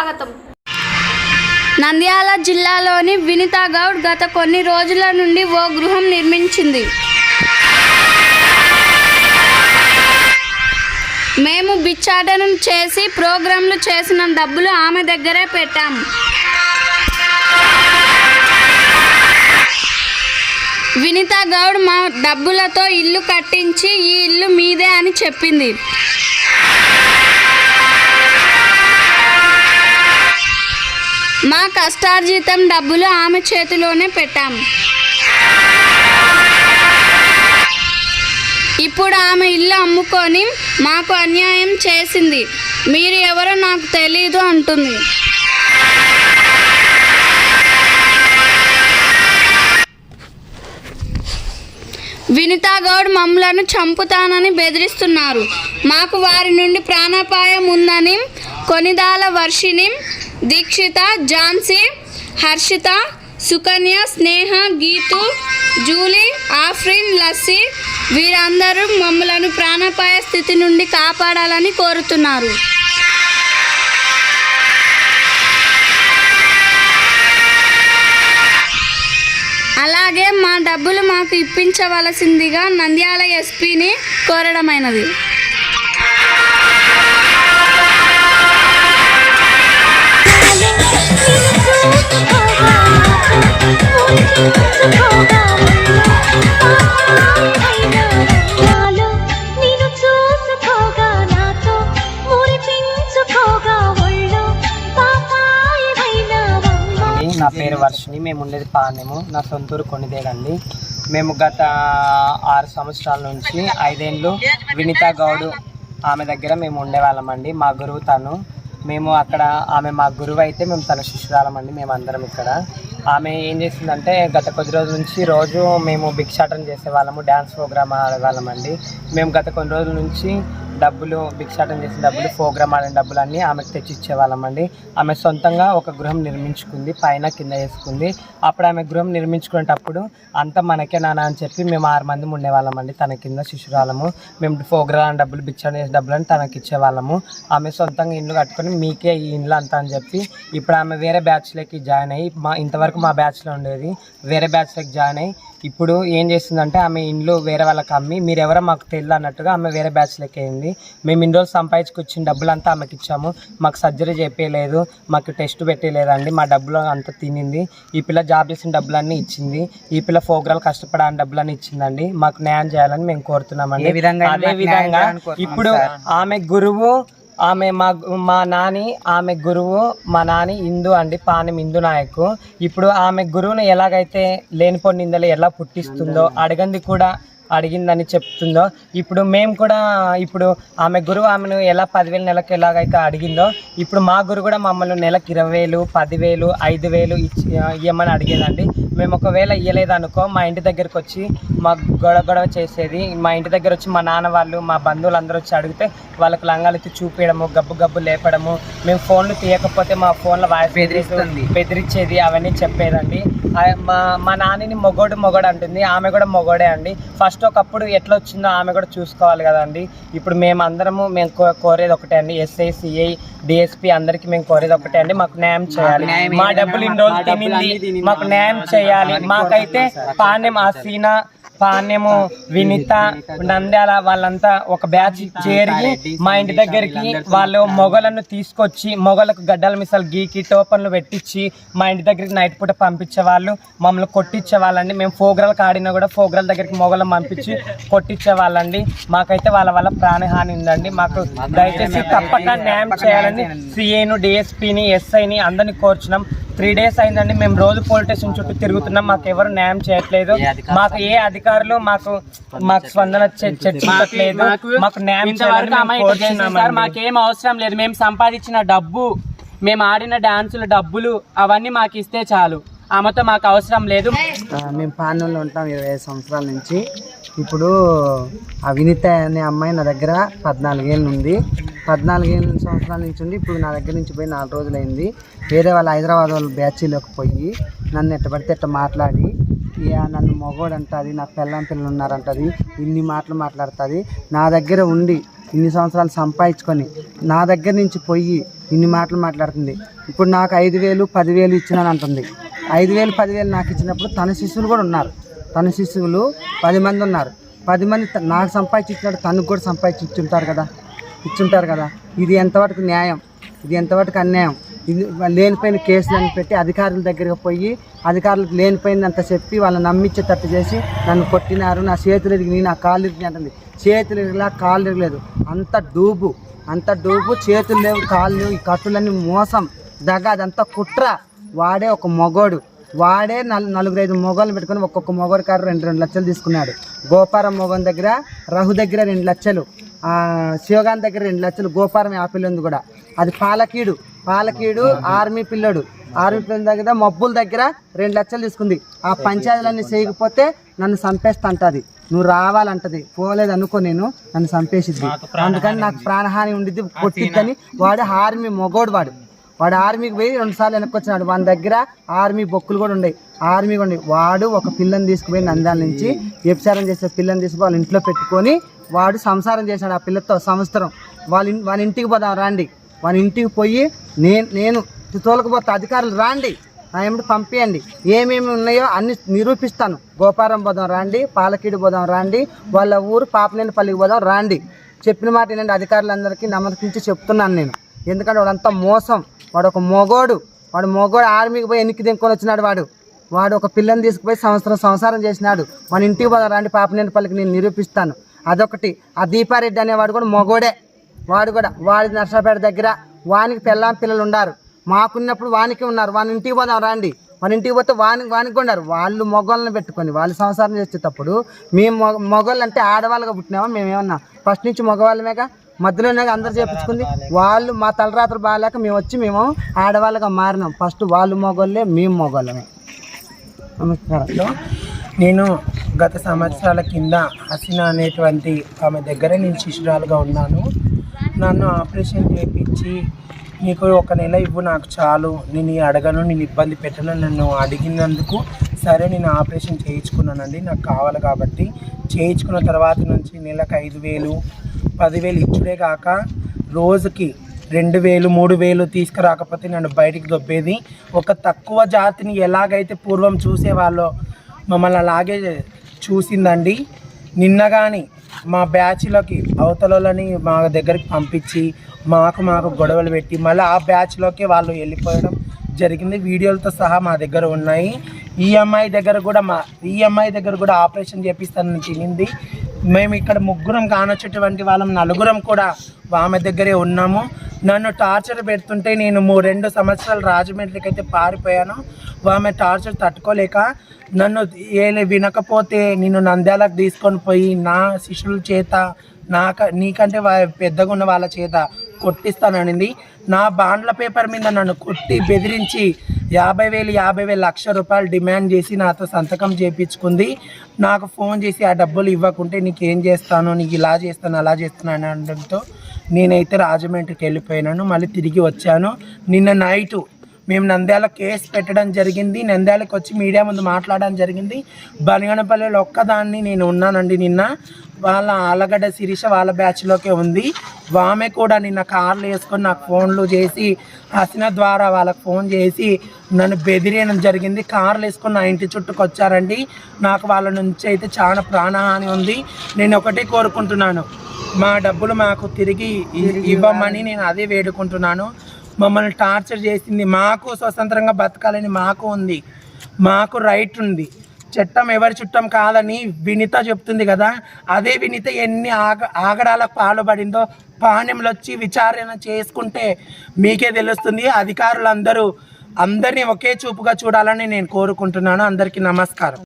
స్వాగతం. నంద్యాల జిల్లాలోని వినితా గౌడ్ గత కొన్ని రోజుల నుండి ఓ గృహం నిర్మించింది. మేము బిచ్చాటను చేసి ప్రోగ్రాంలు చేసిన డబ్బులు ఆమె దగ్గరే పెట్టాం. వినితా గౌడ్ మా డబ్బులతో ఇల్లు కట్టించి ఈ ఇల్లు మీదే అని చెప్పింది. మా కష్టార్జితం డబ్బులు ఆమె చేతిలోనే పెట్టాం. ఇప్పుడు ఆమె ఇల్లు అమ్ముకొని మాకు అన్యాయం చేసింది. మీరు ఎవరో నాకు తెలీదు అంటుంది. వినితా గౌడ్ మమ్మలను చంపుతానని బెదిరిస్తున్నారు. మాకు వారి నుండి ప్రాణాపాయం ఉందని కొనిదాల వర్షిని దీక్షిత ఝాన్సీ హర్షిత సుకన్య స్నేహ గీతు జూలీ ఆఫ్రిన్ లస్సీ వీరందరూ మమ్మలను ప్రాణాపాయ స్థితి నుండి కాపాడాలని కోరుతున్నారు. అలాగే మా డబ్బులు మాకు ఇప్పించవలసిందిగా నంద్యాల ఎస్పీని కోరడమైనది. నా పేరు వర్షిని మేము ఉండేది పాణ్యము నా సొంతూరు కొన్నిదేగండి మేము గత ఆరు సంవత్సరాల నుంచి ఐదేళ్ళు వినితా గౌడ్ ఆమె దగ్గర మేము ఉండేవాళ్ళమండి. మా గురువు తను. మేము అక్కడ ఆమె మా గురువు అయితే మేము తన శిష్యురాలమండి మేము అందరం ఇక్కడ. ఆమె ఏం చేసిందంటే గత కొద్ది రోజుల నుంచి రోజు మేము భిక్షాటన చేసేవాళ్ళము డ్యాన్స్ ప్రోగ్రామ్ ఆడేవాళ్ళమండి మేము గత కొన్ని రోజుల నుంచి డబ్బులు భిక్షాటం చేసిన డబ్బులు ప్రోగ్రామ్ ఆడిన డబ్బులు అన్నీ ఆమెకు తెచ్చి ఇచ్చేవాళ్ళమండి ఆమె సొంతంగా ఒక గృహం నిర్మించుకుంది పైన కింద వేసుకుంది. అప్పుడు ఆమె గృహం నిర్మించుకునేటప్పుడు అంతా మనకే నాన్న అని చెప్పి మేము ఆరు మంది ఉండేవాళ్ళమండి తన కింద శిశురాలము మేము ప్రోగ్రామ్ డబ్బులు భిక్షాటన చేసే డబ్బులని తనకి ఇచ్చేవాళ్ళము. ఆమె సొంతంగా ఇల్లు కట్టుకొని మీకే ఈ ఇండ్లు అంతా అని చెప్పి ఇప్పుడు ఆమె వేరే బ్యాచ్లోకి జాయిన్ అయ్యి మా ఇంతవరకు మా బ్యాచ్లో ఉండేది వేరే బ్యాచ్లోకి జాయిన్ అయ్యి ఇప్పుడు ఏం చేస్తుందంటే ఆమె ఇండ్లు వేరే వాళ్ళకి అమ్మి మీరు ఎవరో మాకు తెలియదు అన్నట్టుగా ఆమె వేరే బ్యాచ్లోకి అయింది. మేము ఇన్ని రోజులు సంపాదించుకొచ్చిన డబ్బులంతా ఆమెకి ఇచ్చాము. మాకు సర్జరీ చేయలేదు మాకు టెస్ట్ పెట్టలేదండి మా డబ్బులు అంతా తినింది. ఈ పిల్ల జాబ్ చేసిన డబ్బులన్నీ ఇచ్చింది. ఈ పిల్ల ప్రోగ్రాలు కష్టపడని డబ్బులన్నీ ఇచ్చిందండి. మాకు న్యాయం చేయాలని మేము కోరుతున్నామండి. అదే విధంగా ఇప్పుడు. ఆమె గురువు ఆమె మా మా నాని ఆమె గురువు మా నాని హిందూ అండి పానం హిందూ నాయకు. ఇప్పుడు ఆమె గురువుని ఎలాగైతే లేనిపోని నిందలు ఎలా పుట్టిస్తుందో అడగంది కూడా అడిగిందని చెప్తుందో ఇప్పుడు మేము కూడా ఇప్పుడు ఆమె గురువు ఆమెను ఎలా పదివేలు నెలకు ఎలాగైతే అడిగిందో ఇప్పుడు మా గురువు కూడా మమ్మల్ని నెలకు ఇరవై వేలు పదివేలు ఐదు వేలు ఇచ్చి ఇవ్వమని అడిగేదండి మేము ఒకవేళ ఇవ్వలేదు అనుకో మా ఇంటి దగ్గరికి వచ్చి మా గొడవ గొడవ చేసేది మా ఇంటి దగ్గర వచ్చి మా నాన్న వాళ్ళు మా బంధువులు అందరూ వచ్చి అడిగితే వాళ్ళకి లంగాలెత్తి చూపించడము గబ్బు గబ్బు లేపడము మేము ఫోన్లు తీయకపోతే మా ఫోన్లో వాయిస్ బెదిరిస్తుంది. బెదిరించేది అవన్నీ చెప్పేదండి మా మా నాన్నని మొగోడు మొగోడు అంటుంది. ఆమె కూడా మొగోడే అండి. ఫస్ట్ ఒకప్పుడు ఎట్లా వచ్చిందో ఆమె కూడా చూసుకోవాలి కదండి. ఇప్పుడు మేము అందరము మేము కోరేది ఒకటే అండి. ఎస్ఐ సిఐ డిఎస్పి అందరికి మేము కోరేది ఒకటే అండి. మాకు న్యాయం చేయాలి. మా డబ్బులు ఇన్ని మా రోజులు తినింది. మాకు న్యాయం చేయాలి. మాకైతే పాణ్యం ఆసీనా పాణ్యము వినిత నంద్యాల వాళ్ళంతా ఒక బ్యాచ్ చేరి మా ఇంటి దగ్గరికి వాళ్ళు మొగలను తీసుకొచ్చి మొగలకు గడ్డల మిసాలు గీకి టోపన్లు పెట్టించి మా ఇంటి దగ్గరికి నైట్ పూట పంపించే వాళ్ళు మమ్మల్ని కొట్టించే వాళ్ళండి మేము ఫోగ్రాలకు ఆడినా కూడా ఫోగ్రాల దగ్గరికి మొగలను పంపించి కొట్టించే వాళ్ళండి మాకైతే వాళ్ళ వల్ల ప్రాణహాని ఉందండి. మాకు దయచేసి తప్పక న్యాయం చేయాలని సిఏను డిఎస్పీని ఎస్ఐని అందరినీ కోరుచున్నాం. త్రీ డేస్ అయిందండి. మేము రోజు పోలీస్ స్టేషన్ చుట్టూ తిరుగుతున్నాం. మాకు ఎవరు న్యాయం చేయట్లేదు. మాకు ఏ అధికారులు మాకు మాకు స్పందన చర్చించట్లేదు మాకు న్యాయం చేయాలని కోరుచున్నామండి. మాకేం అవసరం లేదు. మేము సంపాదించిన డబ్బు మేము ఆడిన డాన్సుల డబ్బులు అవన్నీ మాకు ఇస్తే చాలు. ఆమెతో మాకు అవసరం లేదు. మేము పానూరులో ఉంటాం ఇరవై ఐదు సంవత్సరాల నుంచి. ఇప్పుడు ఆ వినిత అనే అమ్మాయి నా దగ్గర పద్నాలుగేళ్ళు ఉంది పద్నాలుగేళ్ళ సంవత్సరాల నుంచి ఉండి ఇప్పుడు నా దగ్గర నుంచి పోయి నాలుగు రోజులైంది. వేరే వాళ్ళ హైదరాబాద్ వాళ్ళ బ్యాచీలోకి పోయి నన్ను ఎట్ట పడితే ఎట్ట మాట్లాడి ఇక నన్ను మొగోడు అంటుంది నా పిల్లం పిల్లలు ఉన్నారంటుంది ఇన్ని మాటలు మాట్లాడుతుంది. నా దగ్గర ఉండి ఇన్ని సంవత్సరాలు సంపాదించుకొని నా దగ్గర నుంచి పోయి ఇన్ని మాటలు మాట్లాడుతుంది. ఇప్పుడు నాకు ఐదు వేలు పదివేలు ఇచ్చినాను అంటుంది. ఐదు వేలు పదివేలు నాకు ఇచ్చినప్పుడు తన శిష్యులు కూడా ఉన్నారు. తన శిశువులు పది మంది ఉన్నారు. పది మంది నాకు సంపాదించి తనకు కూడా సంపాదించి ఇచ్చుంటారు కదా. ఇచ్చుంటారు కదా. ఇది ఎంతవరకు న్యాయం? ఇది ఎంతవరకు అన్యాయం? ఇది లేనిపోయిన కేసులను పెట్టి అధికారుల దగ్గరికి పోయి అధికారులకు లేనిపోయిందంత చెప్పి వాళ్ళని నమ్మించేటట్టు చేసి నన్ను కొట్టినారు నా చేతులు ఎరిగి నా కాళ్ళు ఇరిగి అంటుంది. చేతులు ఇరిగిలా కాళ్ళు ఎరగలేదు అంత డూబు అంత డూబు చేతులు లేవు కాళ్ళు ఈ కట్టులన్నీ మోసం. దగ అదంతా కుట్ర. వాడే ఒక మొగోడు. వాడే నల్ నలుగురు ఐదు మొగోళ్ళు పెట్టుకొని ఒక్కొక్క మొగోడు కారు రెండు రెండు లక్షలు తీసుకున్నాడు. గోపారం మొగన్ దగ్గర రహు దగ్గర రెండు లక్షలు. శివగాన్ దగ్గర రెండు లక్షలు గోపారం యాపిల్ ఉంది కూడా. అది పాలకీడు పాలకీడు ఆర్మీ పిల్లడు. ఆర్మీ పిల్లల దగ్గర మబ్బుల దగ్గర రెండు లక్షలు తీసుకుంది. ఆ పంచాయతీలన్నీ చేయకపోతే నన్ను చంపేస్తా అంటది నువ్వు రావాలంటది. పోలేదు అనుకో నేను నన్ను చంపేసిద్ది. అందుకని నాకు ప్రాణహాని ఉండిద్ది కొట్టిద్దని. వాడు ఆర్మీ మొగోడు వాడు. వాడు ఆర్మీకి పోయి రెండు సార్లు వెనక్కి వచ్చినాడు. వాని దగ్గర ఆర్మీ బొక్కులు కూడా ఉన్నాయి ఆర్మీ కూడా ఉన్నాయి వాడు ఒక పిల్లని తీసుకుపోయి నంద్యాల నుంచి వ్యభిచారం చేసే పిల్లని తీసుకుని వాళ్ళ ఇంట్లో పెట్టుకొని వాడు సంసారం చేశాడు ఆ పిల్లతో సంవత్సరం. వాళ్ళ వాళ్ళ ఇంటికి పోదాం రాండి. వాళ్ళ ఇంటికి పోయి నేను నేను తోలకపోతే అధికారులు రాండి. నా ఏమిటి పంపించండి ఏమేమి ఉన్నాయో అన్ని నిరూపిస్తాను. గోపారం పోదాం రాండి పాలకీడు పోదాం రాండి వాళ్ళ ఊరు పాపనేనిపల్లికి పోదాం రాండి. చెప్పిన మాట ఏంటంటే అధికారులందరికీ నమ్మకించి చెప్తున్నాను నేను. ఎందుకంటే వాడంతా మోసం. వాడు ఒక మొగోడు. వాడు మొగోడు ఆర్మీకి పోయి ఎన్నికి దింకొని వచ్చినాడు వాడు. వాడు ఒక పిల్లని తీసుకుపోయి సంవత్సరం సంసారం చేసినాడు. మన ఇంటికి పోదాం రాండి పాపనేనిపల్లికి నేను నిరూపిస్తాను. అదొకటి. ఆ దీపారెడ్డి అనేవాడు కూడా మొగోడే. వాడు కూడా వాడి నర్సాపేట దగ్గర వానికి పిల్లం పిల్లలు ఉన్నారు మాకున్నప్పుడు వానికి ఉన్నారు. వాని ఇంటికి పోదాం రండి. మన ఇంటికి పోతే వాని వానికి ఉన్నారు. వాళ్ళు మొగోళ్ళని పెట్టుకొని వాళ్ళు సంసారం చేసేటప్పుడు మేము మొగ మొగోళ్ళు అంటే ఆడవాళ్ళగా పుట్టినామా? మేమేమన్నా ఫస్ట్ నుంచి మగవాళ్ళమేగా? మధ్యలోనే అందరు చేపించుకుంది. వాళ్ళు మా తలరాత్రులు బాగాలేక మేము వచ్చి మేము ఆడవాళ్ళగా మారినాం. ఫస్ట్ వాళ్ళు మొగోళ్ళే మేము మొగోళ్ళమే. నమస్కారం. నేను గత సంవత్సరాల కింద హసీనా అనేటువంటి ఆమె దగ్గర నేను శిశురాలుగా ఉన్నాను. నన్ను ఆపరేషన్ చేయించి నీకు ఒక నెల ఇవ్వు నాకు చాలు. నేను ఈ అడగను నేను ఇబ్బంది పెట్టను. నన్ను అడిగినందుకు సరే నేను ఆపరేషన్ చేయించుకున్నానండి. నాకు కావాలి కాబట్టి. చేయించుకున్న తర్వాత నుంచి నెలకు ఐదు వేలు పదివేలు ఇచ్చుడే కాక రోజుకి రెండు వేలు మూడు వేలు తీసుకురాకపోతే నన్ను బయటికి దొబ్బేది. ఒక తక్కువ జాతిని ఎలాగైతే పూర్వం చూసేవాళ్ళో మమ్మల్ని అలాగే చూసిందండి. నిన్న కానీ మా బ్యాచ్లోకి అవతలని మా దగ్గరికి పంపించి మాకు మాకు గొడవలు పెట్టి మళ్ళీ ఆ బ్యాచ్లోకి వాళ్ళు వెళ్ళిపోవడం జరిగింది. వీడియోలతో సహా మా దగ్గర ఉన్నాయి. ఈఎంఐ దగ్గర కూడా మా ఈఎంఐ దగ్గర కూడా ఆపరేషన్ చేపిస్తానని తినింది మేము ఇక్కడ ముగ్గురం కానొచ్చేటువంటి వాళ్ళం నలుగురం కూడా ఆమె దగ్గరే ఉన్నాము. నన్ను టార్చర్ పెడుతుంటే నేను మూ రెండు సంవత్సరాలు రాజమండ్రికి అయితే పారిపోయాను. ఆమె టార్చర్ తట్టుకోలేక నన్ను ఏ వినకపోతే నేను నంద్యాలకు తీసుకొని పోయి నా శిష్యుల చేత నాక నీకంటే వా- పెద్దగా ఉన్న వాళ్ళ చేత కొట్టిస్తాననింది. నా బాండ్ల పేపర్ మీద నన్ను కొట్టి బెదిరించి యాభై వేలు యాభై వేలు లక్ష రూపాయలు డిమాండ్ చేసి నాతో సంతకం చేయించుకుంది నాకు ఫోన్ చేసి ఆ డబ్బులు ఇవ్వకుంటే నీకు ఏం చేస్తాను? నీకు ఇలా చేస్తాను అలా చేస్తాను అని అనడంతో నేనైతే రాజమండ్రికి వెళ్ళిపోయినాను. మళ్ళీ తిరిగి వచ్చాను. నిన్న నైటు మేము నంద్యాల కేసు పెట్టడం జరిగింది. నంద్యాలకు వచ్చి మీడియా ముందు మాట్లాడడం జరిగింది. బనగనపల్లిలో ఒక్కదాన్ని నేను ఉన్నానండి నిన్న. వాళ్ళ ఆలగడ్డ శిరీష వాళ్ళ బ్యాచ్లోకే ఉంది. ఆమె కూడా నిన్న కార్లు వేసుకొని నాకు ఫోన్లు చేసి హసిన ద్వారా వాళ్ళకి ఫోన్ చేసి నన్ను బెదిరియడం జరిగింది. కార్లు వేసుకొని నా ఇంటి చుట్టూకు వచ్చారండి. నాకు వాళ్ళ నుంచి అయితే చాలా ప్రాణహాని ఉంది. నేను ఒకటే కోరుకుంటున్నాను. మా డబ్బులు మాకు తిరిగి ఇవ్వమని నేను అదే వేడుకుంటున్నాను. మమ్మల్ని టార్చర్ చేసింది. మాకు స్వతంత్రంగా బతకాలని మాకు ఉంది. మాకు రైట్ ఉంది. చట్టం ఎవరి చుట్టం కాదని వినిత చెప్తుంది కదా. అదే వినిత ఎన్ని ఆగ ఆగడాలకు పాల్పడిందో పాణ్యంలో వచ్చి విచారణ చేసుకుంటే మీకే తెలుస్తుంది. అధికారులందరూ అందరినీ ఒకే చూపుగా చూడాలని నేను కోరుకుంటున్నాను. అందరికీ నమస్కారం.